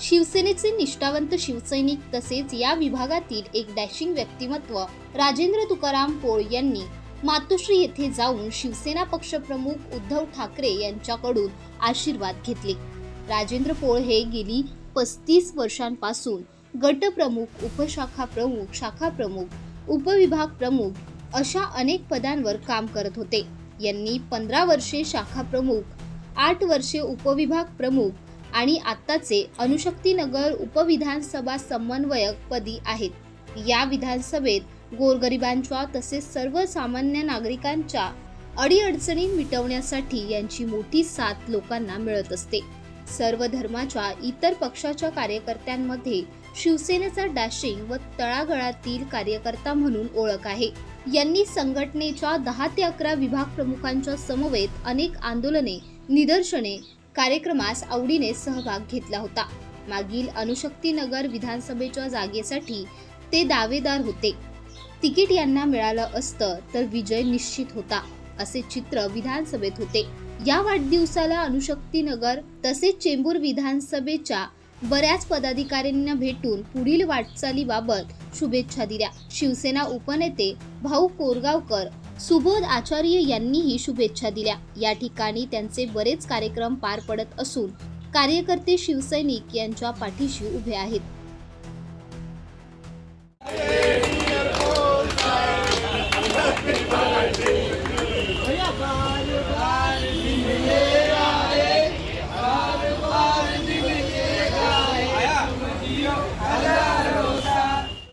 शिवसेनेचे निष्ठावंत शिवसैनिक तसेच या विभागातील एक डॅशिंग व्यक्तिमत्व राजेंद्र तुकाराम पोळ यांनी मातोश्री येथे जाऊन शिवसेना पक्षप्रमुख उद्धव ठाकरे यांच्याकडून आशीर्वाद घेतले. राजेंद्र पोळ हे गेली पस्तीस वर्षांपासून गटप्रमुख उपशाखा प्रमुख शाखा प्रमुख उपविभाग प्रमुख अशा अनेक पदांवर काम करत होते. यांनी पंधरा वर्षे शाखा प्रमुख आठ वर्षे उपविभाग प्रमुख आणि आत्ताचे अणुशक्तीनगर उपविधानसभा समन्वयक पदी आहेत. या विधानसभेत गोरगरिबांच्या तसेच सर्वसामान्य नागरिकांच्या अडीअडचणी मिटवण्यासाठी यांची मोठी साथ लोकांना मिळत असते. सर्व धर्माच्या इतर पक्षाच्या कार्यकर्त्यांमध्ये शिवसेनेचा डॅशिंग व तळागळातील कार्यकर्ता म्हणून ओळख आहे. यांनी संघटनेच्या दहा ते अकरा विभाग प्रमुखांच्या समवेत अनेक आंदोलने निदर्शने कार्यक्रमास आवडीने सहभाग घेतला होता. मागील अणुशक्तीनगर विधानसभेच्या जागेसाठी ते दावेदार होते. तिकीट यांना मिळालं असतं तर विजय निश्चित होता असे चित्र विधानसभेत होते. या वाढदिवसाला अनुशक्तीनगर तसेच चेंबूर विधानसभेच्या बऱ्याच पदाधिकाऱ्यांना भेटून पुढील वाटचालीबाबत शुभेच्छा दिल्या. शिवसेना उपनेते भाऊ कोरगावकर सुबोध आचार्य यांनीही शुभेच्छा दिल्या. या ठिकाणी त्यांचे बरेच कार्यक्रम पार पडत असून कार्यकर्ते शिवसैनिक यांच्या पाठीशी उभे आहेत.